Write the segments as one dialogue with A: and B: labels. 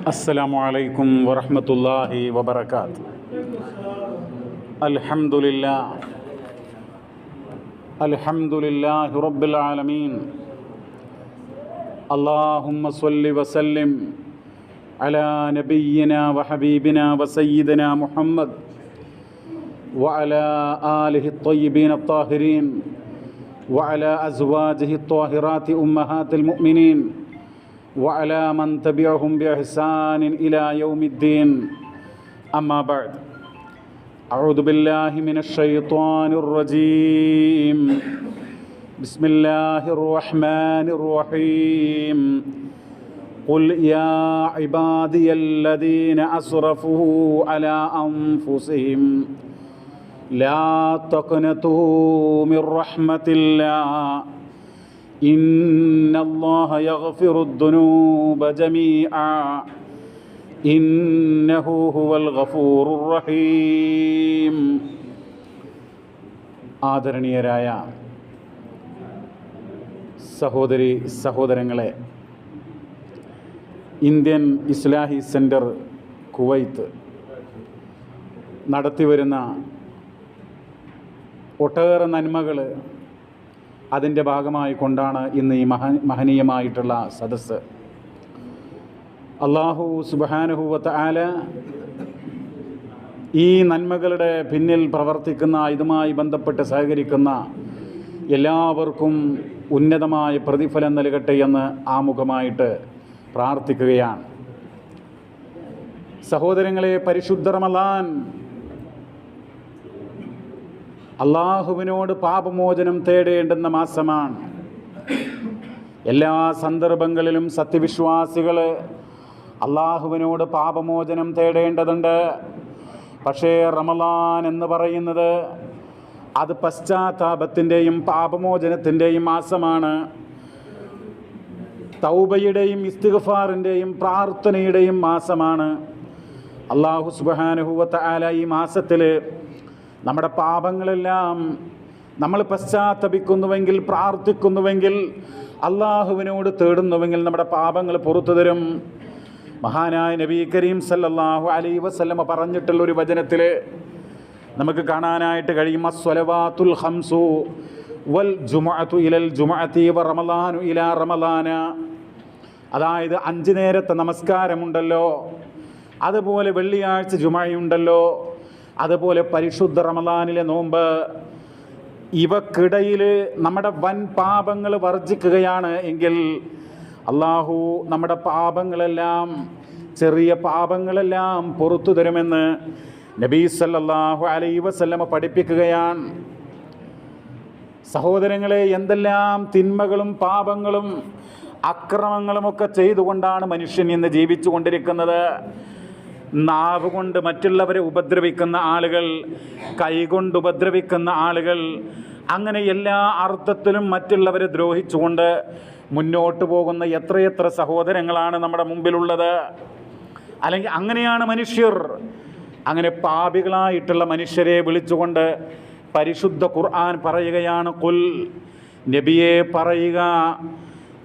A: السلام عليكم ورحمة الله وبركاته الحمد لله الحمد لله رب العالمين اللهم صل وسلم على نبينا وحبيبنا وسيدنا محمد وعلى آله الطيبين الطاهرين وعلى أزواجه الطاهرات أمهات المؤمنين وعلى من تبعهم بإحسان إلى يوم الدين. أما بعد أعوذ بالله من الشيطان الرجيم. بسم الله الرحمن الرحيم. قل يا عبادي الذين أسرفوا على أنفسهم لا تقنطوا من رحمة الله. إن الله يغفر الذنوب جميعا إنه هو الغفور الرحيم ആദരണീയരായ സഹോദരി സഹോദരങ്ങളെ ഇന്ത്യൻ ഇസ്ലാഹി സെൻറ്റർ കുവൈത്ത് നടത്തിവരുന്ന ഒട്ടേറെ നന്മകൾ അതിന്റെ ഭാഗമായി കൊണ്ടാണ് ഇന്ന് ഈ മഹ മഹനീയമായിട്ടുള്ള സദസ്സ്. അള്ളാഹു സുബാനുഹൂവത്ത് ആല ഈ നന്മകളുടെ പിന്നിൽ പ്രവർത്തിക്കുന്ന ഇതുമായി ബന്ധപ്പെട്ട് സഹകരിക്കുന്ന എല്ലാവർക്കും ഉന്നതമായ പ്രതിഫലം നൽകട്ടെ എന്ന് ആമുഖമായിട്ട് പ്രാർത്ഥിക്കുകയാണ്. സഹോദരങ്ങളെ പരിശുദ്ധ അള്ളാഹുവിനോട് പാപമോചനം തേടേണ്ടുന്ന മാസമാണ്. എല്ലാ സന്ദർഭങ്ങളിലും സത്യവിശ്വാസികൾ അള്ളാഹുവിനോട് പാപമോചനം തേടേണ്ടതുണ്ട്. പക്ഷേ റമലാൻ എന്ന് പറയുന്നത് അത് പശ്ചാത്താപത്തിന്റെയും പാപമോചനത്തിന്റെയും മാസമാണ്. തൗബയുടെയും ഇസ്തിഗഫാറിന്റെയും പ്രാർത്ഥനയുടെയും മാസമാണ്. അള്ളാഹു സുബാനുഹൂവത്ത ആല ഈ മാസത്തിൽ നമ്മുടെ പാപങ്ങളെല്ലാം നമ്മൾ പശ്ചാത്തപിക്കുന്നുവെങ്കിൽ പ്രാർത്ഥിക്കുന്നുവെങ്കിൽ അള്ളാഹുവിനോട് തേടുന്നുവെങ്കിൽ നമ്മുടെ പാപങ്ങൾ പുറത്തു തരും. മഹാനായ നബി കരീം സല്ലാഹു അലൈ വസ്ലമ പറഞ്ഞിട്ടുള്ള ഒരു വചനത്തിൽ നമുക്ക് കാണാനായിട്ട് കഴിയും. അസ്വലവാത്തുൽ ഹംസു വൽ ഇലൽ വ റമളാനു ഇലാ റമളാന അതായത് അഞ്ച് നേരത്തെ നമസ്കാരമുണ്ടല്ലോ. അതുപോലെ വെള്ളിയാഴ്ച ജുമയുണ്ടല്ലോ. അതുപോലെ പരിശുദ്ധ റമദാനിലെ നോമ്പ് ഇവക്കിടയിൽ നമ്മുടെ വൻ പാപങ്ങൾ വർജിക്കുകയാണ് എങ്കിൽ അള്ളാഹു നമ്മുടെ പാപങ്ങളെല്ലാം ചെറിയ പാപങ്ങളെല്ലാം പുറത്തു തരുമെന്ന് നബീസല്ലാഹു അലൈ വസല്ലമ പഠിപ്പിക്കുകയാണ്. സഹോദരങ്ങളെ എന്തെല്ലാം തിന്മകളും പാപങ്ങളും അക്രമങ്ങളുമൊക്കെ ചെയ്തുകൊണ്ടാണ് മനുഷ്യൻ ഇന്ന് ജീവിച്ചു കൊണ്ടിരിക്കുന്നത് നാവ് കൊണ്ട് മറ്റുള്ളവരെ ഉപദ്രവിക്കുന്ന ആളുകൾ കൈകൊണ്ട് ഉപദ്രവിക്കുന്ന ആളുകൾ അങ്ങനെ എല്ലാ അർത്ഥത്തിലും മറ്റുള്ളവരെ ദ്രോഹിച്ചുകൊണ്ട് മുന്നോട്ട് പോകുന്ന എത്രയെത്ര സഹോദരങ്ങളാണ് നമ്മുടെ മുമ്പിലുള്ളത്. അല്ലെങ്കിൽ അങ്ങനെയാണ് മനുഷ്യർ. അങ്ങനെ പാപികളായിട്ടുള്ള മനുഷ്യരെ വിളിച്ചുകൊണ്ട് പരിശുദ്ധ ഖുർആൻ പറയുകയാണ് കുൽ നബിയെ പറയുക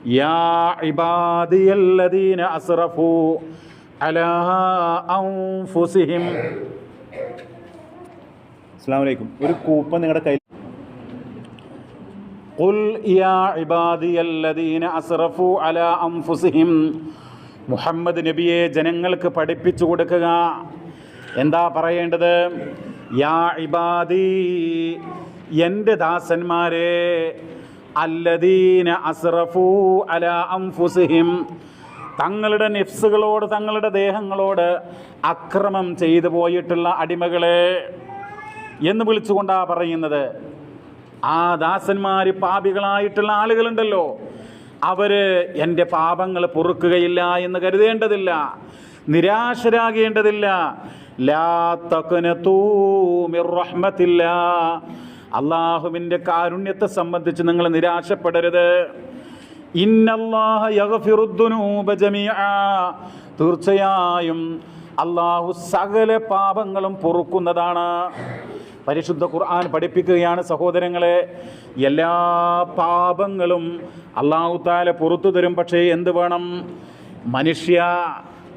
A: യാ ഇബാദിയല്ലദീന അസ്റഫു അലാ അൻഫുസിഹിം. അസ്സലാമു അലൈക്കും. ഒരു കൂപ്പൺ നിങ്ങളുടെ കയ്യിൽ ഖുൽ യാ ഇബാദിയല്ലദീന അസ്റഫു അലാ അൻഫുസിഹിം. മുഹമ്മദ് നബിയെ ജനങ്ങൾക്ക് പഠിപ്പിച്ചു കൊടുക്കുക. എന്താ പറയേണ്ടത്? യാ ഇബാദി എന്റെ ദാസന്മാരെ അല്ലദീന അസ്റഫു അല അംഫുസിഹിം തങ്ങളുടെ നെഫ്സുകളോട് തങ്ങളുടെ ദേഹങ്ങളോട് അക്രമം ചെയ്തു പോയിട്ടുള്ള അടിമകളെ എന്ന് വിളിച്ചുകൊണ്ടാ പറയുന്നത്. ആ ദാസന്മാർ പാപികളായിട്ടുള്ള ആളുകളുണ്ടല്ലോ. അവർ എന്റെ പാപങ്ങൾ പൊറുക്കുകയില്ല എന്ന് കരുതേണ്ടതില്ല. നിരാശരാകേണ്ടതില്ല. അള്ളാഹുവിന്റെ കാരുണ്യത്തെ സംബന്ധിച്ച് നിങ്ങൾ നിരാശപ്പെടരുത്. തീർച്ചയായും അള്ളാഹു സകല പാപങ്ങളും പൊറുക്കുന്നതാണ്. പരിശുദ്ധ ഖുർആൻ പഠിപ്പിക്കുകയാണ് സഹോദരങ്ങളെ. എല്ലാ പാപങ്ങളും അള്ളാഹു താല പുറത്തു തരും. പക്ഷേ എന്ത് വേണം? മനുഷ്യ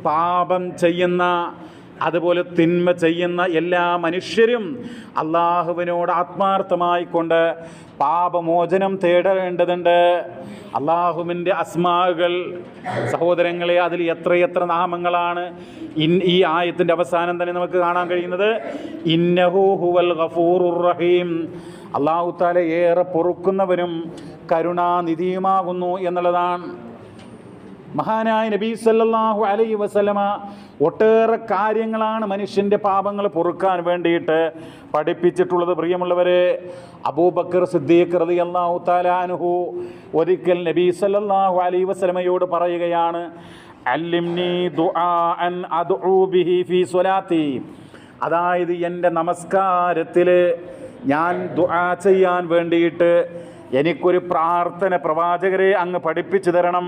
A: പാപം ചെയ്യുന്ന അതുപോലെ തിന്മ ചെയ്യുന്ന എല്ലാ മനുഷ്യരും അള്ളാഹുവിനോട് ആത്മാർത്ഥമായിക്കൊണ്ട് പാപമോചനം തേടേണ്ടതുണ്ട്. അള്ളാഹുവിന്റെ അസ്മാകൾ സഹോദരങ്ങളെ അതിൽ എത്രയെത്ര നാമങ്ങളാണ് ഇൻ ഈ ആയത്തിന്റെ അവസാനം തന്നെ നമുക്ക് കാണാൻ കഴിയുന്നത്. ഇന്നഹു ഹുവൽ ഗഫൂറുർ റഹീം. അള്ളാഹു താല ഏറെ പൊറുക്കുന്നവനും കരുണാനിധിയുമാകുന്നു എന്നുള്ളതാണ്. മഹാനായ നബി സല്ലല്ലാഹു അലൈഹി വസല്ലമ ഒട്ടേറെ കാര്യങ്ങളാണ് മനുഷ്യന്റെ പാപങ്ങൾ പൊറുക്കാൻ വേണ്ടിയിട്ട് പഠിപ്പിച്ചിട്ടുള്ളത്. പ്രിയമുള്ളവരെ അബൂബക്കർ സിദ്ദീഖ് റളിയല്ലാഹു തആലാനുഹു ഒരിക്കൽ നബി സല്ലല്ലാഹു അലൈഹി വസല്ലമയോട് പറയുകയാണ് അല്ലിംനി ഫീ സ്വലാത്തി. അതായത് എന്റെ നമസ്കാരത്തിൽ ഞാൻ ദുആ ചെയ്യാൻ വേണ്ടിയിട്ട് എനിക്കൊരു പ്രാർത്ഥന പ്രവാചകരെ അങ്ങ് പഠിപ്പിച്ചു തരണം.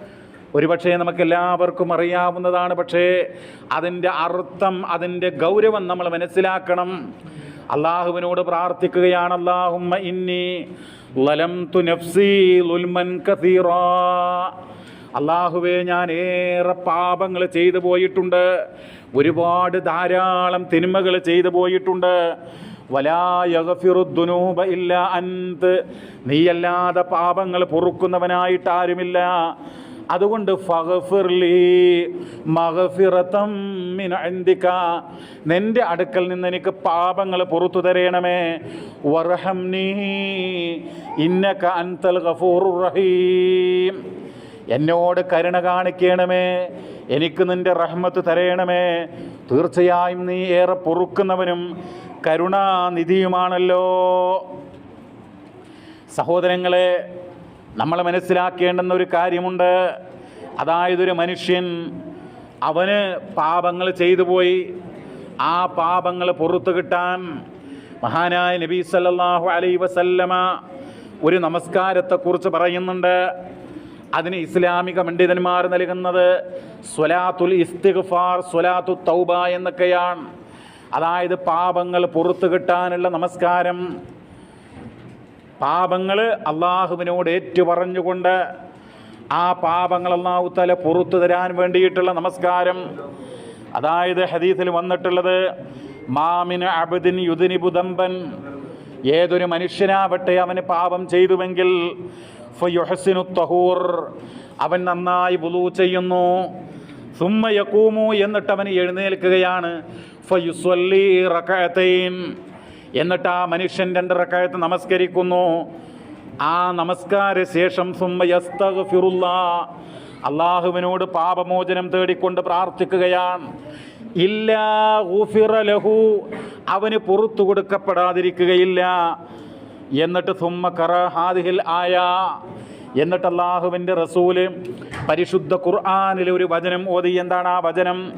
A: ഒരുപക്ഷേ നമുക്ക് എല്ലാവർക്കും അറിയാവുന്നതാണ് പക്ഷേ അതിന്റെ അർത്ഥം അതിന്റെ ഗൗരവം നമ്മൾ മനസ്സിലാക്കണം. അള്ളാഹുവിനോട് പ്രാർത്ഥിക്കുകയാണ് അള്ളാഹുമ്മ ഇന്നി ലലം തു ലുൽമൻ കസീറാ. അള്ളാഹുവെ ഞാൻ ഏറെ പാപങ്ങൾ ചെയ്തു പോയിട്ടുണ്ട്. ഒരുപാട് ധാരാളം തിന്മകൾ ചെയ്തു പോയിട്ടുണ്ട്. വലായഗഫിറുദ്ദുനൂബ ഇല്ല അന്ത് നീയല്ലാതെ പാപങ്ങൾ പൊറുക്കുന്നവനായിട്ട് ആരുമില്ല. അതുകൊണ്ട് നിന്റെ അടുക്കൽ നിന്ന് എനിക്ക് പാപങ്ങൾ പുറത്തു തരയണമേ ഇന്നക അൻതൽ റഹീം. എന്നോട് കരുണ കാണിക്കണമേ. എനിക്ക് നിന്റെ റഹ്മത്ത് തരയണമേ തീർച്ചയായും നീ ഏറെ പൊറുക്കുന്നവനും കരുണാനിധിയുമാണല്ലോ. സഹോദരങ്ങളെ നമ്മൾ മനസ്സിലാക്കേണ്ടുന്ന ഒരു കാര്യമുണ്ട്. അതായത് ഒരു മനുഷ്യൻ അവന് പാപങ്ങൾ ചെയ്തു പോയി. ആ പാപങ്ങൾ പുറത്തു കിട്ടാൻ മഹാനായ നബി സല്ലാഹു അലൈ വസല്ലമ ഒരു നമസ്കാരത്തെക്കുറിച്ച് പറയുന്നുണ്ട്. അതിന് ഇസ്ലാമിക പണ്ഡിതന്മാർ നൽകുന്നത് സ്വലാത്തുൽ ഇസ്തിഗ്ഫാർ സ്വലാത്തു തൗബ എന്നൊക്കെയാണ്. അതായത് പാപങ്ങൾ പുറത്തു കിട്ടാനുള്ള നമസ്കാരം. പാപങ്ങൾ അള്ളാഹുവിനോട് ഏറ്റുപറഞ്ഞുകൊണ്ട് ആ പാപങ്ങൾ അള്ളാഹു തല പുറത്തു തരാൻ വേണ്ടിയിട്ടുള്ള നമസ്കാരം. അതായത് ഹദീസിൽ വന്നിട്ടുള്ളത് മാമിന് അബദിൻ യുദിനി ബുദമ്പൻ ഏതൊരു മനുഷ്യനാവട്ടെ അവന് പാപം ചെയ്തുവെങ്കിൽ അവൻ നന്നായി ബുലു ചെയ്യുന്നു. സുമ്മ യക്കൂമു എന്നിട്ട് അവൻ എഴുന്നേൽക്കുകയാണ്. ഫയുസ്വല്ലി റകഅത്തൈൻ എന്നിട്ട് ആ മനുഷ്യൻ രണ്ടിറക്കായത്ത് നമസ്കരിക്കുന്നു. ആ നമസ്കാര ശേഷം അള്ളാഹുവിനോട് പാപമോചനം തേടിക്കൊണ്ട് പ്രാർത്ഥിക്കുകയാണ്. ഇല്ലാ ലഹു. അവന് പുറത്തു കൊടുക്കപ്പെടാതിരിക്കുകയില്ല. എന്നിട്ട് സുമ്മ കറ ഹാദിഹിൽ ആയ. എന്നിട്ട് അള്ളാഹുവിന്റെ റസൂൽ പരിശുദ്ധ ഖുർആാനിൽ ഒരു വചനം ഓതി. എന്താണ് ആ വചനം?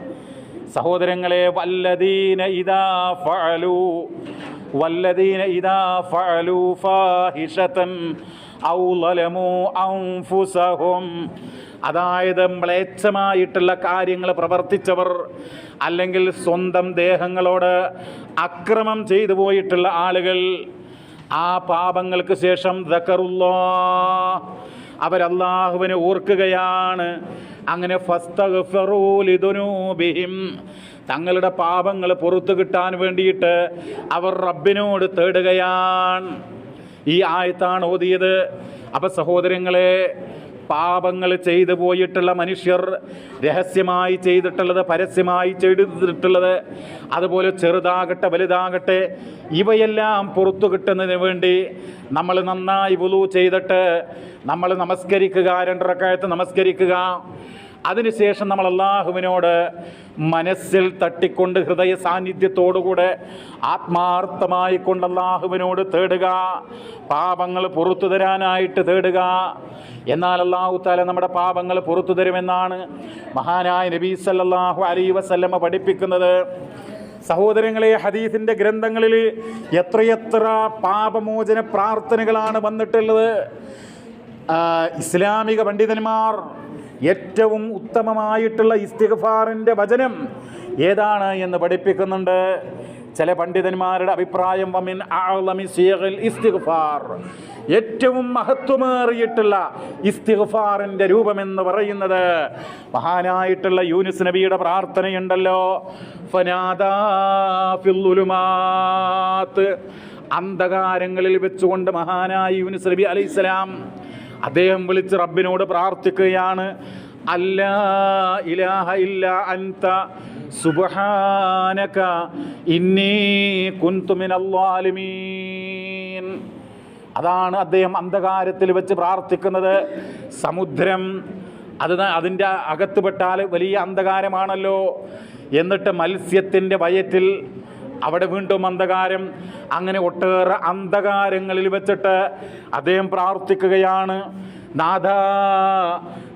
A: സഹോദരങ്ങളെ വല്ലദീന ഇദാ ഫഅലു. വല്ലദീന ഇദാ فعلوا فاحشة ഔ ظلموا أنفسهم അതായത് മ്ലേച്ഛമായിട്ടുള്ള കാര്യങ്ങൾ പ്രവർത്തിച്ചവർ അല്ലെങ്കിൽ സ്വന്തം ദേഹങ്ങളോട് അക്രമം ചെയ്തു പോയിട്ടുള്ള ആളുകൾ. ആ പാപങ്ങൾക്ക് ശേഷം ദക്കറുല്ലാ അവരല്ലാഹുവിനെ ഓർക്കുകയാണ്. അങ്ങനെ തങ്ങളുടെ പാപങ്ങൾ പുറത്തു കിട്ടാൻ വേണ്ടിയിട്ട് അവർ റബ്ബിനോട് തേടുകയാണ്. ഈ ആയത്താണ് ഓതിയത്. അപ്പം സഹോദരങ്ങളെ പാപങ്ങൾ ചെയ്തു പോയിട്ടുള്ള മനുഷ്യർ രഹസ്യമായി ചെയ്തിട്ടുള്ളത് പരസ്യമായി ചെയ്തിട്ടുള്ളത് അതുപോലെ ചെറുതാകട്ടെ വലുതാകട്ടെ ഇവയെല്ലാം പുറത്തു കിട്ടുന്നതിന് വേണ്ടി നമ്മൾ നന്നായി വുളു ചെയ്തിട്ട് നമ്മൾ നമസ്കരിക്കുക രണ്ടരക്കായത്ത് നമസ്കരിക്കുക. അതിനുശേഷം നമ്മൾ അള്ളാഹുവിനോട് മനസ്സിൽ തട്ടിക്കൊണ്ട് ഹൃദയ സാന്നിധ്യത്തോടുകൂടെ ആത്മാർത്ഥമായി കൊണ്ട് തേടുക. പാപങ്ങൾ പുറത്തു തരാനായിട്ട് തേടുക. എന്നാൽ അള്ളാഹു താല നമ്മുടെ പാപങ്ങൾ പുറത്തു തരുമെന്നാണ് മഹാനായ നബീ സല്ലാഹു അലൈ വസല്ലമ പഠിപ്പിക്കുന്നത്. സഹോദരങ്ങളെ ഹദീസിന്റെ ഗ്രന്ഥങ്ങളിൽ എത്രയെത്ര പാപമോചന പ്രാർത്ഥനകളാണ് വന്നിട്ടുള്ളത്. ഇസ്ലാമിക പണ്ഡിതന്മാർ ഏറ്റവും ഉത്തമമായിട്ടുള്ള ഇസ്തിഗ്ഫാറിന്റെ വചനം ഏതാണ് എന്ന് പഠിപ്പിക്കുന്നുണ്ട്. ചില പണ്ഡിതന്മാരുടെ അഭിപ്രായം വമിൻ ഇസ്തിഗ്ഫാർ. ഏറ്റവും മഹത്വമേറിയിട്ടുള്ള ഇസ്തിഗ്ഫാറിന്റെ രൂപമെന്ന് പറയുന്നത് മഹാനായിട്ടുള്ള യൂനുസ് നബിയുടെ പ്രാർത്ഥനയുണ്ടല്ലോ. അന്ധകാരങ്ങളിൽ വെച്ചുകൊണ്ട് മഹാനായ യൂനുസ് നബി അലൈഹിസ്സലാം അദ്ദേഹം വിളിച്ച് റബ്ബിനോട് പ്രാർത്ഥിക്കുകയാണ്. അല്ലാ ഇലാഹ ഇല്ല അൻത സുബ്ഹാനക ഇന്നീ അതാണ് അദ്ദേഹം അന്ധകാരത്തിൽ വെച്ച് പ്രാർത്ഥിക്കുന്നത്. സമുദ്രം അത് അതിന്റെ അതിന്റെ അകത്തുപെട്ടാൽ വലിയ അന്ധകാരമാണല്ലോ. എന്നിട്ട് മത്സ്യത്തിന്റെ വയറ്റിൽ അവിടെ വീണ്ടും അന്ധകാരം. അങ്ങനെ ഒട്ടേറെ അന്ധകാരങ്ങളിൽ വെച്ചിട്ട് അദ്ദേഹം പ്രാർത്ഥിക്കുകയാണ്. നാഥ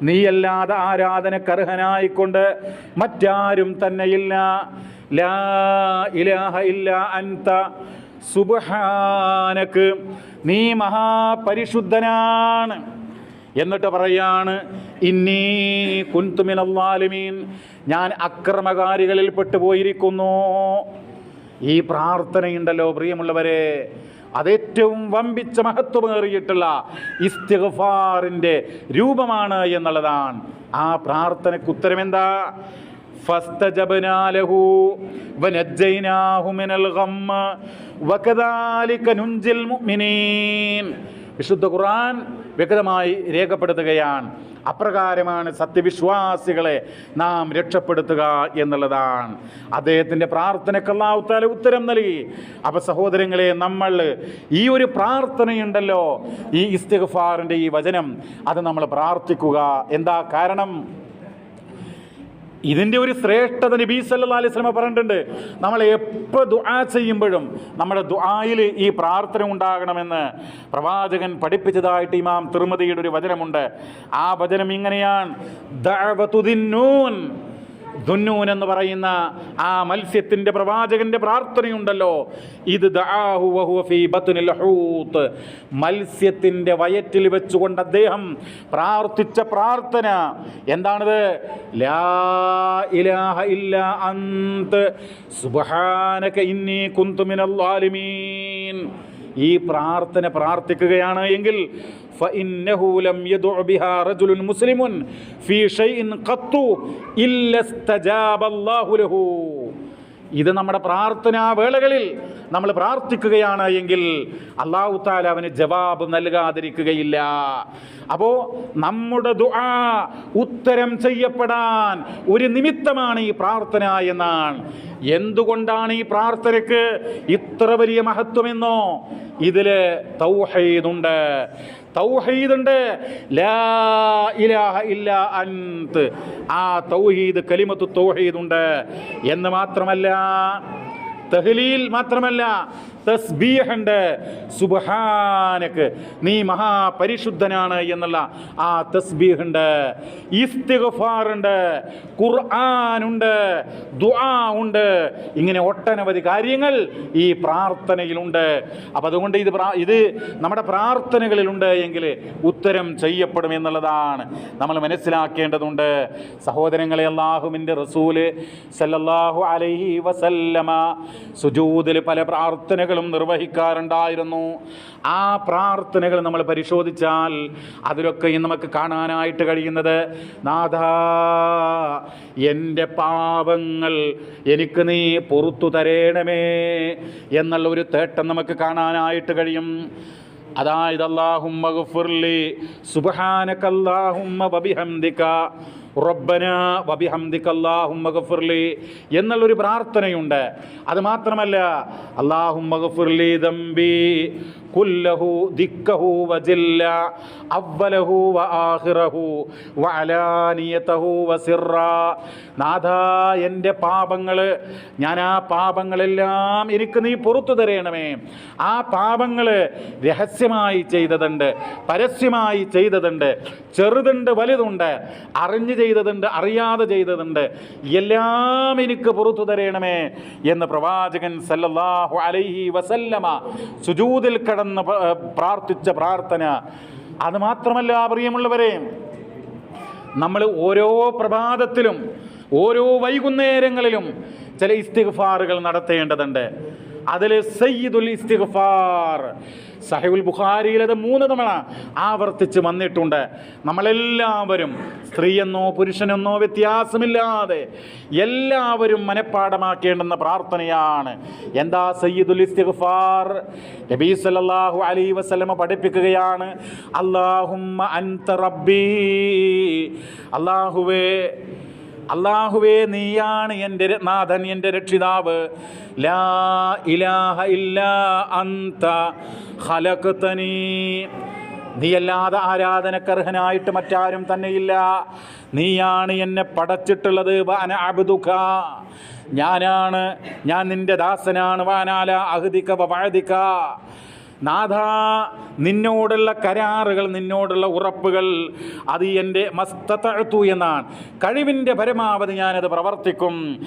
A: നീയല്ലാതെ ആരാധനക്കർഹനായിക്കൊണ്ട് മറ്റാരും തന്നെയില്ല. ലാ ഇലാഹ ഇല്ല അൻത. സുബ്ഹാനക്ക് നീ മഹാപരിശുദ്ധനാണ്. എന്നിട്ട് പറയാണ് ഇന്നീ കുന്തുമിനല്ലാലുമീൻ ഞാൻ അക്രമകാരികളിൽ പെട്ടുപോയിരിക്കുന്നു. ഈ പ്രാർത്ഥനയുണ്ടല്ലോ പ്രിയമുള്ളവരെ അതേറ്റവും വമ്പിച്ച മഹത്വമേറിയിട്ടുള്ള ഇസ്തിഗ്ഫാറിൻ്റെ രൂപമാണ് എന്നുള്ളതാണ് ആ പ്രാർത്ഥനയ്ക്ക് ഉത്തരം എന്താ فاستجبنا له ونجيناه من الغم وكذلك ننجي المؤمنين വിശുദ്ധ ഖുർആൻ വ്യക്തമായി രേഖപ്പെടുത്തുകയാണ്. അപ്രകാരമാണ് സത്യവിശ്വാസികളെ നാം രക്ഷപ്പെടുത്തുക എന്നുള്ളതാണ്. അദ്ദേഹത്തിന്റെ പ്രാർത്ഥനയ്ക്ക് അല്ലാഹു തആല ഉത്തരം നൽകി. അപ്പോൾ സഹോദരങ്ങളെ നമ്മൾ ഈ ഒരു പ്രാർത്ഥനയുണ്ടല്ലോ ഈ ഇസ്തിഗ്ഫാറിന്റെ ഈ വചനം അത് നമ്മൾ പ്രാർത്ഥിക്കുക. എന്താ കാരണം? ഇതിന്റെ ഒരു ശ്രേഷ്ഠത നബി അലൈഹി വസല്ലം പറഞ്ഞിട്ടുണ്ട്. നമ്മൾ എപ്പോൾ ദുആ ചെയ്യുമ്പോഴും നമ്മുടെ ദുആയിൽ ഈ പ്രാർത്ഥന ഉണ്ടാകണമെന്ന് പ്രവാചകൻ പഠിപ്പിച്ചതായിട്ട് ഇമാം തിരുമതിയുടെ ഒരു വചനമുണ്ട്. ആ വചനം ഇങ്ങനെയാണ്. ദിന്നൂൻ എന്ന് പറയുന്ന ആ മത്സ്യത്തിന്റെ പ്രവാചകന്റെ പ്രാർത്ഥനയുണ്ടല്ലോ. ഇത് മത്സ്യത്തിന്റെ വയറ്റിൽ വെച്ചുകൊണ്ട് അദ്ദേഹം പ്രാർത്ഥിച്ച പ്രാർത്ഥന എന്താണിത്? ഈ പ്രാർത്ഥന പ്രാർത്ഥിക്കുകയാണ് എങ്കിൽ فإنه لم يدع بها رجل مسلم في شيء قط إلا استجاب الله له ഇത് നമ്മുടെ പ്രാർത്ഥനാ വേളകളിൽ നമ്മൾ പ്രാർത്ഥിക്കുകയാണ് എങ്കിൽ അള്ളാഹു താല അവന് ജവാബ് നൽകാതിരിക്കുകയില്ല അപ്പോൾ നമ്മുടെ ദുആ ഉത്തരം ചെയ്യപ്പെടാൻ ഒരു നിമിത്തമാണ് ഈ പ്രാർത്ഥന എന്നാണ് എന്തുകൊണ്ടാണ് ഈ പ്രാർത്ഥനയ്ക്ക് ഇത്ര വലിയ മഹത്വമെന്നോ ഇതിൽ തൗഹീദുണ്ട് തൗഹീദുണ്ട്. ലാ ഇലാഹ ഇല്ല അന്ത് ആ തൗഹീദ് കലിമത്ത് തൗഹീദുണ്ട്. എന്ന് മാത്രമല്ല തഹ്ലീൽ മാത്രമല്ല തസ്ബീഹുണ്ട്. സുബഹാനക്ക്. നീ മഹാപരിശുദ്ധനാണ് എന്നുള്ള ആ തസ്ബീഹുണ്ട്. ഇസ്തിഗ്ഫാറുണ്ട്. ഖുർആനുണ്ട്. ദുആ ഉണ്ട് ഇങ്ങനെ ഒട്ടനവധി കാര്യങ്ങൾ ഈ പ്രാർത്ഥനയിലുണ്ട്. അപ്പം അതുകൊണ്ട് ഇത് ഇത് നമ്മുടെ പ്രാർത്ഥനകളിലുണ്ട് എങ്കിൽ ഉത്തരം ചെയ്യപ്പെടും എന്നുള്ളതാണ് നമ്മൾ മനസ്സിലാക്കേണ്ടതുണ്ട്. സഹോദരങ്ങളെ അള്ളാഹുവിന്റെ റസൂൽ സല്ലല്ലാഹു അലൈഹി വസല്ലമ സുജൂദിൽ പല പ്രാർത്ഥനകളും നിർവഹിക്കാറുണ്ടായിരുന്നു. ആ പ്രാർത്ഥനകൾ നമ്മൾ പരിശോധിച്ചാൽ അതിലൊക്കെയും നമുക്ക് കാണാനായിട്ട് കഴിയുന്നത് നാഥ എന്റെ പാപങ്ങൾ എനിക്ക് നീ പുറത്തു തരേണമേ എന്നുള്ള ഒരു തേട്ടം നമുക്ക് കാണാനായിട്ട് കഴിയും. അതായത് അല്ലാഹുമ്മ ഗഫുർലി സുബ്ഹാനക അല്ലാഹുമ്മ വബിഹംദിക റബ്ബന വബിഹംദിക അല്ലാഹുമ്മ ഗഫുർലി എന്നുള്ളൊരു പ്രാർത്ഥനയുണ്ട്. അത് മാത്രമല്ല അല്ലാഹുമ്മ ഗഫുർലി ദമ്പി കുല്ലഹു ദിക്കഹു വജില്ല അവലഹു വ ആഖിറഹു വഅലാനിയതഹു വസിറ. നാഥ എന്റെ പാപങ്ങൾ ഞാൻ ആ പാപങ്ങളെല്ലാം എനിക്ക് നീ പുറത്തു തരയണമേ ആ പാപങ്ങൾ രഹസ്യമായി ചെയ്തതുണ്ട് പരസ്യമായി ചെയ്തതുണ്ട് ചെറുതുണ്ട് വലുതുണ്ട് അറിഞ്ഞു ചെയ്തതുണ്ട് അറിയാതെ ചെയ്തതുണ്ട്. എല്ലാം എനിക്ക് പുറത്തു തരണമേ എന്ന് പ്രവാചകൻ സല്ലല്ലാഹു അലൈഹി വസല്ലമ സുജൂദിൽ കടന്ന് പ്രാർത്ഥിച്ച പ്രാർത്ഥന. അത് മാത്രമല്ല പ്രിയമുള്ളവരെ നമ്മൾ ഓരോ പ്രഭാതത്തിലും ഓരോ വൈകുന്നേരങ്ങളിലും ചില ഇസ്തിഗ്ഫാറുകൾ നടത്തേണ്ടതുണ്ട്. അതിൽ സയ്യിദുൽ ഇസ്തിഗ്ഫാർ. ബുഖാരിയിൽ അത് മൂന്ന് തവണ ആവർത്തിച്ച് വന്നിട്ടുണ്ട്. നമ്മളെല്ലാവരും സ്ത്രീയെന്നോ പുരുഷനെന്നോ വ്യത്യാസമില്ലാതെ എല്ലാവരും മനഃപ്പാടമാക്കേണ്ടുന്ന പ്രാർത്ഥനയാണ്. എന്താ സയ്യിദുൽ ഇസ്തിഗ്ഫാർ? നബീ സല്ലല്ലാഹു അലൈഹി വസല്ലമ പഠിപ്പിക്കുകയാണ് അല്ലാഹുമ്മ അൻത റബ്ബീ. അല്ലാഹുവേ അള്ളാഹുവേ നീയാണ് എന്റെ നാഥൻ എന്റെ രക്ഷിതാവ്. ലാ ഇലാഹ ഇല്ലാ അന്ത ഖലഖ്തനീ. നീയല്ലാതെ ആരാധനക്കർഹനായിട്ട് മറ്റാരും തന്നെയില്ല. നീയാണ് എന്നെ പടച്ചിട്ടുള്ളത്. വാന അബുദുഖ ഞാനാണ് ഞാൻ നിന്റെ ദാസനാണ്. വാനാല അഹദിക വഴദിക്ക നാഥ നിന്നോടുള്ള കരാറുകൾ നിന്നോടുള്ള ഉറപ്പുകൾ അത് എന്റെ മസ്തത്തു എന്നാണ്. കഴിവിന്റെ പരമാവധി ഞാനത് പ്രവർത്തിക്കും.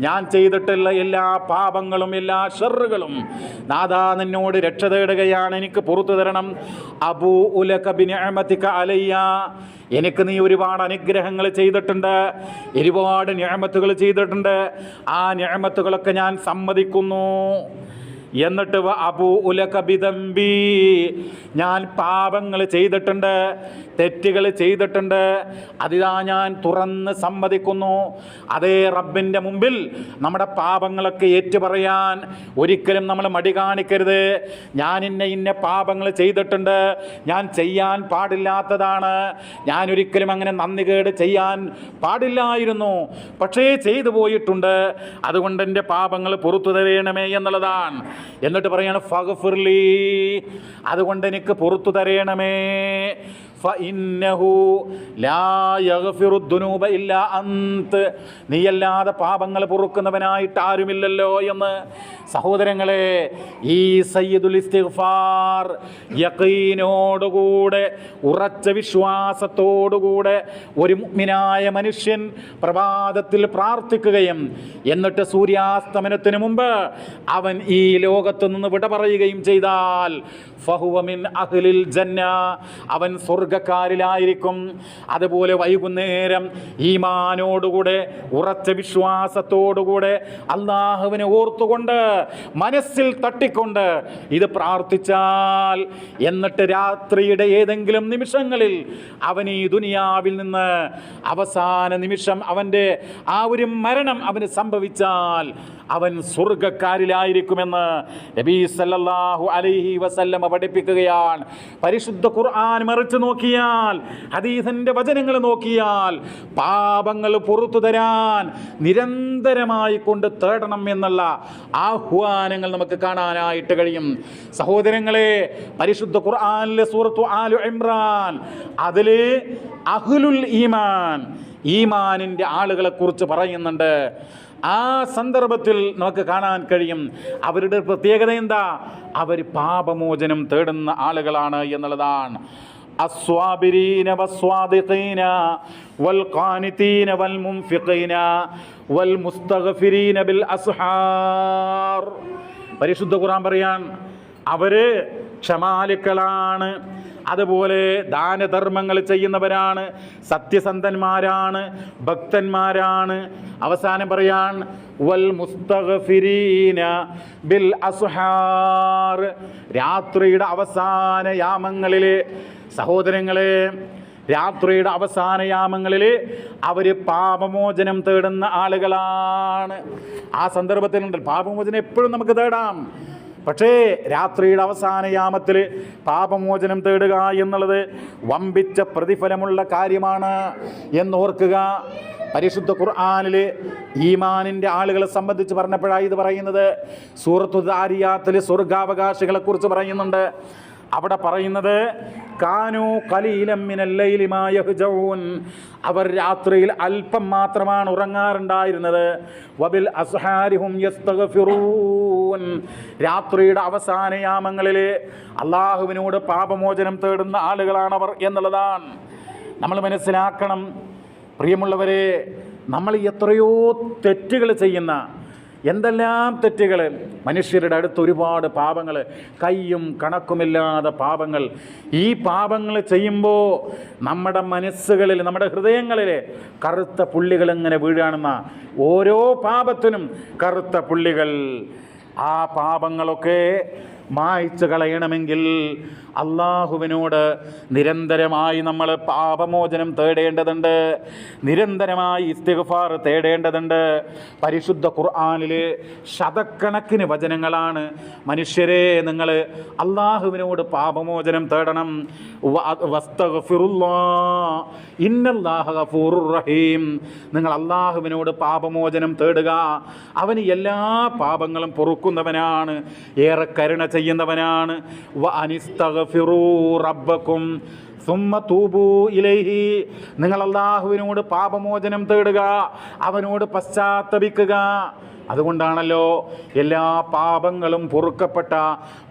A: ഞാൻ ചെയ്തിട്ടുള്ള എല്ലാ പാപങ്ങളും എല്ലാ ഷെറുകളും നാഥ നിന്നോട് രക്ഷ തേടുകയാണ് എനിക്ക് പുറത്തു തരണം. അബു ഉലക ബിനിഅമതിക അലയ്യ. എനിക്ക് നീ ഒരുപാട് അനുഗ്രഹങ്ങൾ ചെയ്തിട്ടുണ്ട് ഒരുപാട് ഞാമത്തുകൾ ചെയ്തിട്ടുണ്ട്. ആ ഞാമത്തുകളൊക്കെ ഞാൻ സമ്മതിക്കുന്നു. എന്നിട്ട് അബു ഉലകബിതമ്പി ഞാൻ പാപങ്ങൾ ചെയ്തിട്ടുണ്ട് തെറ്റുകൾ ചെയ്തിട്ടുണ്ട്. അതിതാ ഞാൻ തുറന്ന് സമ്മതിക്കുന്നു. അതേ റബ്ബിന്റെ മുമ്പിൽ നമ്മുടെ പാപങ്ങളൊക്കെ ഏറ്റുപറയാൻ ഒരിക്കലും നമ്മൾ മടി കാണിക്കരുത്. ഞാൻ ഇന്ന ഇന്ന പാപങ്ങൾ ചെയ്തിട്ടുണ്ട്. ഞാൻ ചെയ്യാൻ പാടില്ലാത്തതാണ്. ഞാൻ ഒരിക്കലും അങ്ങനെ നന്ദി കേട് ചെയ്യാൻ പാടില്ലായിരുന്നു. പക്ഷേ ചെയ്തു പോയിട്ടുണ്ട്. അതുകൊണ്ട് എന്റെ പാപങ്ങൾ പുറത്തു തരയണമേ എന്നുള്ളതാണ്. എന്നിട്ട് പറയാണ് ഫഗഫുർലി. അതുകൊണ്ട് എനിക്ക് പുറത്തു തരയണമേ. നീയല്ലാതെ പാപങ്ങൾ പൊറുക്കുന്നവനായിട്ട് ആരുമില്ലല്ലോ എന്ന്. സഹോദരങ്ങളെ ഈ സയ്യിദുൽ ഇസ്തിഗ്ഫാർ യഖീനോടുകൂടെ ഉറച്ച വിശ്വാസത്തോടുകൂടെ ഒരു മുഗ്മിനായ മനുഷ്യൻ പ്രഭാതത്തിൽ പ്രാർത്ഥിക്കുകയും എന്നിട്ട് സൂര്യാസ്തമനത്തിന് മുമ്പ് അവൻ ഈ ലോകത്തു നിന്ന് വിട പറയുകയും ചെയ്താൽ അഹ്ലിൽ ജന്ന. അവൻ സ്വർഗക്കാരിലായിരിക്കും അതുപോലെ വൈകുന്നേരം ഈമാനോടുകൂടെ ഉറച്ച വിശ്വാസത്തോടുകൂടെ അള്ളാഹുവിനെ ഓർത്തുകൊണ്ട് മനസ്സിൽ തട്ടിക്കൊണ്ട് ഇത് പ്രാർത്ഥിച്ചാൽ എന്നിട്ട് രാത്രിയുടെ ഏതെങ്കിലും നിമിഷങ്ങളിൽ അവൻ ഈ ദുനിയാവിൽ നിന്ന് അവസാന നിമിഷം അവന്റെ ആ ഒരു മരണം അവന് സംഭവിച്ചാൽ അവൻ സ്വർഗക്കാരിലായിരിക്കുമെന്ന് നബി സല്ലല്ലാഹു അലൈഹി വസല്ലമ പഠിപ്പിക്കുകയാണ്. പരിശുദ്ധ ഖുർആൻ മറിച്ച് നോക്കിയാൽ ഹദീസിന്റെ വചനങ്ങൾ നോക്കിയാൽ പാപങ്ങൾ പുറത്തു തരാൻ നിരന്തരമായി കൊണ്ട് തേടണം എന്നുള്ള ആഹ്വാനങ്ങൾ നമുക്ക് കാണാനായിട്ട് കഴിയും. സഹോദരങ്ങളെ പരിശുദ്ധ ഖുർആാനിലെ സൂറത്തു ആലു ഇമ്രാൻ അതിലെ അഹ്ലുൽ ഈമാൻ ഈമാനിന്റെ ആളുകളെ കുറിച്ച് പറയുന്നുണ്ട്. ആ സന്ദർഭത്തിൽ നമുക്ക് കാണാൻ കഴിയും അവരുടെ പ്രത്യേകത എന്താ അവർ പാപമോചനം തേടുന്ന ആളുകളാണ് എന്നുള്ളതാണ് الصابرين والصادقين والقانتين والمنفقين والمستغفرين بالأسحار പരിശുദ്ധ ഖുർആൻ പറയാൻ അവര് ക്ഷമാലുക്കളാണ് അതുപോലെ ദാനധർമ്മങ്ങൾ ചെയ്യുന്നവരാണ് സത്യസന്ധന്മാരാണ് ഭക്തന്മാരാണ്. അവസാനം പറയാൻ വൽ മുസ്തഗ്ഫിരീന ബിൽ അസ്ഹാർ. രാത്രിയുടെ അവസാന യാമങ്ങളിൽ സഹോദരങ്ങളെ രാത്രിയുടെ അവസാന യാമങ്ങളിൽ അവർ പാപമോചനം തേടുന്ന ആളുകളാണ്. ആ സന്ദർഭത്തിലുണ്ട്. പാപമോചനം എപ്പോഴും നമുക്ക് തേടാം. പക്ഷേ രാത്രിയുടെ അവസാനയാമത്തിൽ പാപമോചനം തേടുക എന്നുള്ളത് വമ്പിച്ച പ്രതിഫലമുള്ള കാര്യമാണ് എന്നോർക്കുക. പരിശുദ്ധ ഖുർആാനിൽ ഈമാനിന്റെ ആളുകളെ സംബന്ധിച്ച് പറഞ്ഞപ്പോഴാണ് ഇത് പറയുന്നത്. സൂറത്തു ദാരിയാത്തിൽ സ്വർഗാവകാശികളെക്കുറിച്ച് പറയുന്നുണ്ട്. അവിടെ പറയുന്നത് കാനു അവർ രാത്രിയിൽ അല്പം മാത്രമാണ് ഉറങ്ങാറുണ്ടായിരുന്നത്. വബിൽ അസ്ഹാരിഹും രാത്രിയുടെ അവസാന യാമങ്ങളിൽ അള്ളാഹുവിനോട് പാപമോചനം തേടുന്ന ആളുകളാണവർ എന്നുള്ളതാണ്. നമ്മൾ മനസ്സിലാക്കണം പ്രിയമുള്ളവരെ നമ്മൾ എത്രയോ തെറ്റുകൾ ചെയ്യുന്ന എന്തെല്ലാം തെറ്റുകൾ മനുഷ്യരുടെ അടുത്ത് ഒരുപാട് പാപങ്ങൾ കൈയും കണക്കുമില്ലാതെ പാപങ്ങൾ. ഈ പാപങ്ങൾ ചെയ്യുമ്പോൾ നമ്മുടെ മനസ്സുകളിൽ നമ്മുടെ ഹൃദയങ്ങളിൽ കറുത്ത പുള്ളികൾ എങ്ങനെ വീഴുകയാണെന്ന ഓരോ പാപത്തിനും കറുത്ത പുള്ളികൾ. ആ പാപങ്ങളൊക്കെ മായ്ച്ചു കളയണമെങ്കിൽ അള്ളാഹുവിനോട് നിരന്തരമായി നമ്മൾ പാപമോചനം തേടേണ്ടതുണ്ട്. നിരന്തരമായി ഇസ്തിഗ്ഫാർ തേടേണ്ടതുണ്ട്. പരിശുദ്ധ ഖുർആാനിൽ ശതക്കണക്കിന് വചനങ്ങളാണ്. മനുഷ്യരെ നിങ്ങൾ അള്ളാഹുവിനോട് പാപമോചനം തേടണം. റഹീം. നിങ്ങൾ അള്ളാഹുവിനോട് പാപമോചനം തേടുക. അവന് എല്ലാ പാപങ്ങളും പൊറുക്കുന്നവനാണ്. ഏറെ കരുണ ചെയ്യുന്നവനാണ്. വ അനിസ്തഗ്ഫിറൂ റബ്ബക്കും സുമ്മ തൂബൂ ഇലൈഹി. നിങ്ങൾ അള്ളാഹുവിനോട് പാപമോചനം തേടുക അവനോട് പശ്ചാത്തപിക്കുക. അതുകൊണ്ടാണല്ലോ എല്ലാ പാപങ്ങളും പൊറുക്കപ്പെട്ട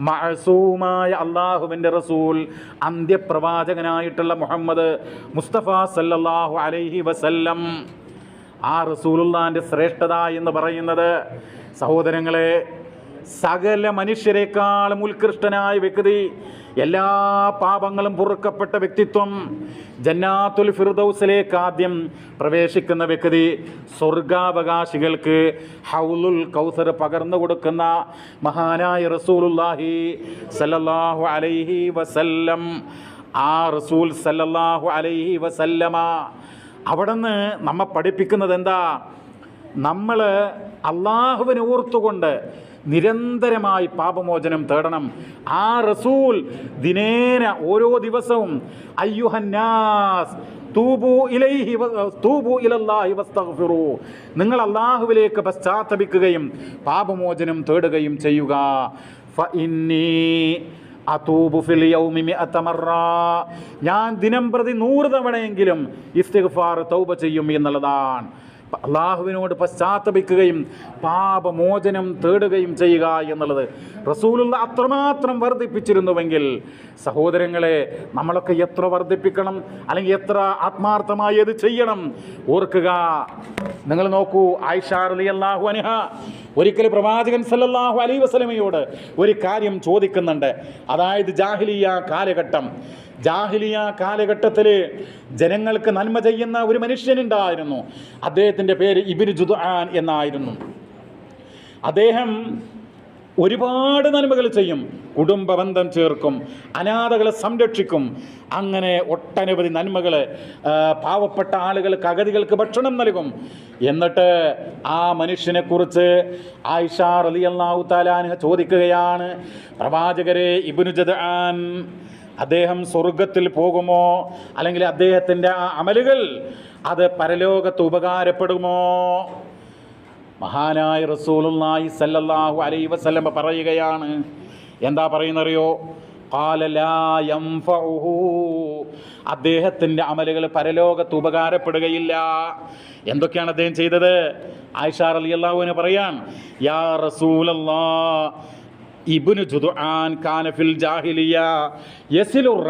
A: മഴസൂമായ അള്ളാഹുവിന്റെ റസൂൽ അന്ത്യപ്രവാചകനായിട്ടുള്ള മുഹമ്മദ് മുസ്തഫ സല്ലല്ലാഹു അലൈഹി വസല്ലം. ആ റസൂലുള്ളാന്റെ ശ്രേഷ്ഠത എന്ന് പറയുന്നത് സഹോദരങ്ങളെ സകല മനുഷ്യരെക്കാളും ഉത്കൃഷ്ടനായ വ്യക്തി. എല്ലാ പാപങ്ങളും പൊറുക്കപ്പെട്ട വ്യക്തിത്വം ജന്നാത്തുൽ ഫിർദൗസിലേക്ക് ആദ്യം പ്രവേശിക്കുന്ന വ്യക്തി. സ്വർഗാവകാശികൾക്ക് ഹൗലുൽ കൗസർ പകർന്നു കൊടുക്കുന്ന മഹാനായ റസൂലുല്ലാഹി സല്ലല്ലാഹു അലൈഹി വസല്ലം. ആ റസൂൽ സല്ലല്ലാഹു അലൈഹി വസല്ലമ അവിടുന്ന് നമ്മെ പഠിപ്പിക്കുന്നത് എന്താ നമ്മൾ അള്ളാഹുവിനെ ഓർത്തുകൊണ്ട് നിരന്തരമായി പാപമോചനം തേടണം. ആ റസൂൽ ദിനേന ഓരോ ദിവസവും അയ്യുഹന്നാസ് ഇലൈഹി നിങ്ങൾ അള്ളാഹുവിലേക്ക് പശ്ചാത്തപിക്കുകയും പാപമോചനം തേടുകയും ചെയ്യുക. ഞാൻ ദിനം പ്രതി നൂറ് തവണയെങ്കിലും ഇസ്തിഗ്ഫാർ തൗബ ചെയ്യും എന്നുള്ളതാണ്. അള്ളാഹുവിനോട് പശ്ചാത്തപിക്കുകയും പാപമോചനം തേടുകയും ചെയ്യുക എന്നുള്ളത് റസൂലുള്ള അത്രമാത്രം വർദ്ധിപ്പിച്ചിരുന്നുവെങ്കിൽ സഹോദരങ്ങളെ നമ്മളൊക്കെ എത്ര വർദ്ധിപ്പിക്കണം അല്ലെങ്കിൽ എത്ര ആത്മാർത്ഥമായി അത് ചെയ്യണം ഓർക്കുക. നിങ്ങൾ നോക്കൂ ആയിഷ അള്ളാഹു അൻഹ ഒരിക്കൽ പ്രവാചകൻ സല്ലല്ലാഹു അലൈഹി വസ്ലമയോട് ഒരു കാര്യം ചോദിക്കുന്നുണ്ട്. അതായത് ജാഹിലിയ കാലഘട്ടം. ജാഹിലിയ കാലഘട്ടത്തിൽ ജനങ്ങൾക്ക് നന്മ ചെയ്യുന്ന ഒരു മനുഷ്യനുണ്ടായിരുന്നു അദ്ദേഹത്തിന്റെ പേര് ഇബിന് ജുദാൻ എന്നായിരുന്നു. അദ്ദേഹം ഒരുപാട് നന്മകൾ ചെയ്യും. കുടുംബ ബന്ധം ചേർക്കും അനാഥകളെ സംരക്ഷിക്കും. അങ്ങനെ ഒട്ടനവധി നന്മകൾ പാവപ്പെട്ട ആളുകൾക്ക് അഗതികൾക്ക് ഭക്ഷണം നൽകും. എന്നിട്ട് ആ മനുഷ്യനെക്കുറിച്ച് ആയിഷ അള്ളാഹു താലാൻ ചോദിക്കുകയാണ്. പ്രവാചകരെ ഇബ്നു ജദ്ആൻ അദ്ദേഹം സ്വർഗത്തിൽ പോകുമോ? അല്ലെങ്കിൽ അദ്ദേഹത്തിന്റെ ആ അമലുകൾ അത് പരലോകത്ത് ഉപകാരപ്പെടുമോ? മഹാനായ റസൂലുള്ളാഹി സല്ലല്ലാഹു അലൈ വസല്ലം പറയുകയാണ്. എന്താ പറയുന്നറിയോ? അദ്ദേഹത്തിന്റെ അമലുകൾ പരലോകത്ത് ഉപകാരപ്പെടുകയില്ല. എന്തൊക്കെയാണ് അദ്ദേഹം ചെയ്തത്? ആയിഷാർ അലി അള്ളാഹുവിന് പറയാൻ യാ റസൂലല്ലാ ഇബ്നു ജുദ്ആൻ കാനഫിൽ ജാഹിലിയ യസിലുർ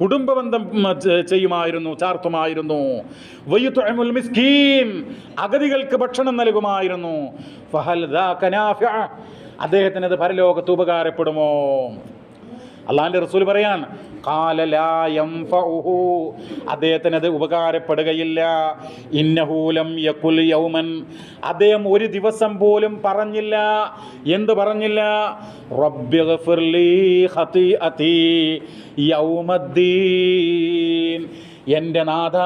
A: കുടുംബബന്ധം ചെയ്യുമായിരുന്നു ചാർത്തുമായിരുന്നു. മിസ്കീൻ അഗതികൾക്ക് ഭക്ഷണം നൽകുമായിരുന്നു. ഫഹൽ അദ്ദേഹത്തിന് അത് പരലോകത്ത് ഉപകാരപ്പെടുമോ? അള്ളാഹിന്റെ റസൂൽ പറയാൻ "ഖാല ലാ യൻഫഉഹു." അദ്ദേഹത്തിന് അത് ഉപകാരപ്പെടുകയില്ല. ഇന്നഹൂലം യകുൽ യൗമൻ. അദ്ദേഹം ഒരു ദിവസം പോലും പറഞ്ഞില്ല. എന്ത് പറഞ്ഞില്ല? ഖതീഅതി യൗമദ്ദീൻ. എന്റെ നാഥ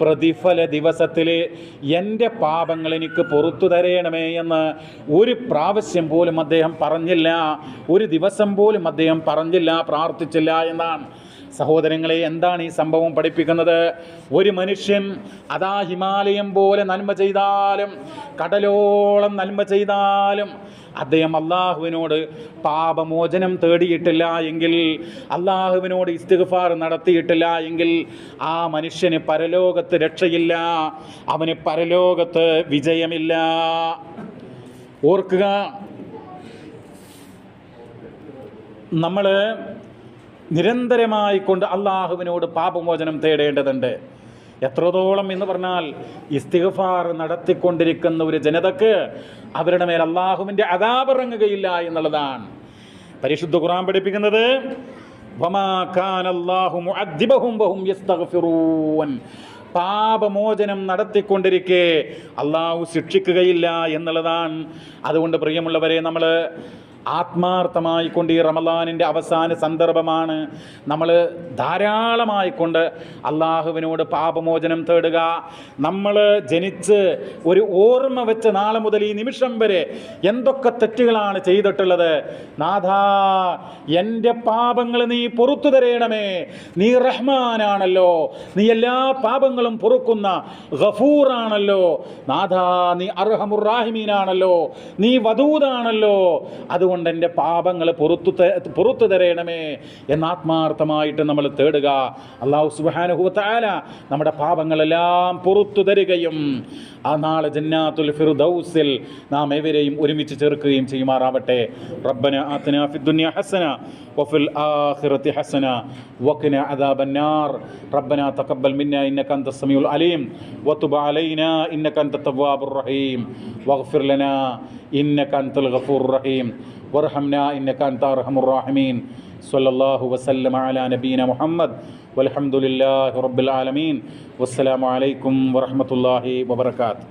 A: പ്രതിഫല ദിവസത്തിൽ എന്റെ പാപങ്ങൾ എനിക്ക് പുറത്തു തരയണമേ എന്ന് ഒരു പ്രാവശ്യം പോലും അദ്ദേഹം പറഞ്ഞില്ല. ഒരു ദിവസം പോലും അദ്ദേഹം പറഞ്ഞില്ല പ്രാർത്ഥിച്ചില്ല എന്നാണ്. സഹോദരങ്ങളെ എന്താണ് ഈ സംഭവം പഠിപ്പിക്കുന്നത്? ഒരു മനുഷ്യൻ അതാ ഹിമാലയം പോലെ നന്മ ചെയ്താലും കടലോളം നന്മ ചെയ്താലും അദ്ദേഹം അള്ളാഹുവിനോട് പാപമോചനം തേടിയിട്ടില്ല എങ്കിൽ അള്ളാഹുവിനോട് ഇസ്തിഗ്ഫാർ നടത്തിയിട്ടില്ല എങ്കിൽ ആ മനുഷ്യന് പരലോകത്ത് രക്ഷയില്ല അവന് പരലോകത്ത് വിജയമില്ല. ഓർക്കുക നമ്മൾ നിരന്തരമായി കൊണ്ട് അള്ളാഹുവിനോട് പാപമോചനം തേടേണ്ടതുണ്ട്. എത്രത്തോളം എന്ന് പറഞ്ഞാൽ ഇസ്തിഗ്ഫാർ നടത്തിക്കൊണ്ടിരിക്കുന്ന ഒരു ജനതക്ക് അവരുടെ മേൽ അള്ളാഹുവിന്റെ അതാപിറങ്ങുകയില്ല എന്നുള്ളതാണ്. പരിശുദ്ധ ഖുറാൻ പഠിപ്പിക്കുന്നത് പാപമോചനം നടത്തിക്കൊണ്ടിരിക്കെ അള്ളാഹു ശിക്ഷിക്കുകയില്ല എന്നുള്ളതാണ്. അതുകൊണ്ട് പ്രിയമുള്ളവരെ നമ്മൾ ആത്മാർത്ഥമായി കൊണ്ട് ഈ റമദാനിന്റെ അവസാന സന്ദർഭമാണ് നമ്മൾ ധാരാളമായിക്കൊണ്ട് അള്ളാഹുവിനോട് പാപമോചനം തേടുക. നമ്മൾ ജനിച്ച് ഒരു ഓർമ്മ വെച്ച് നാളെ മുതൽ ഈ നിമിഷം വരെ എന്തൊക്കെ തെറ്റുകളാണ് ചെയ്തിട്ടുള്ളത്? നാഥ എന്റെ പാപങ്ങൾ നീ പൊറത്തു തരയണമേ നീ റഹ്മാനാണല്ലോ. നീ എല്ലാ പാപങ്ങളും പൊറുക്കുന്ന ഗഫൂറാണല്ലോ. നാഥ നീ അർഹമുറാഹിമീനാണല്ലോ നീ വധൂതാണല്ലോ അതുകൊണ്ട് എന്റെ പാപങ്ങൾ പുറത്തു പുറത്തു തരയണമേ എന്ന് ആത്മാർത്ഥമായിട്ട് നമ്മൾ തേടുക. അള്ളാഹു സുബാനുഹുത്താല നമ്മുടെ പാപങ്ങളെല്ലാം പുറത്തു തരികയും ആ നാളെ ജന്നാത്തുൽ ഫിർദൗസിൽ നാം എവരെയും ഒരുമിച്ച് ചേർക്കുകയും ചെയ്യുമാറാവട്ടെ. റബ്ബന ആത്തന ഫിദ്ദുനിയ ഹസന وفي الآخرة حسنة. وقنا عذاب النار. ربنا تقبل منا إنك أنت السميع العليم. وتب علينا إنك أنت التواب الرحيم. واغفر لنا إنك أنت الغفور الرحيم. وارحمنا إنك أنت أرحم الراحمين. صلى الله وسلم على نبينا محمد. والحمد لله رب العالمين. والسلام عليكم ورحمة الله وبركاته.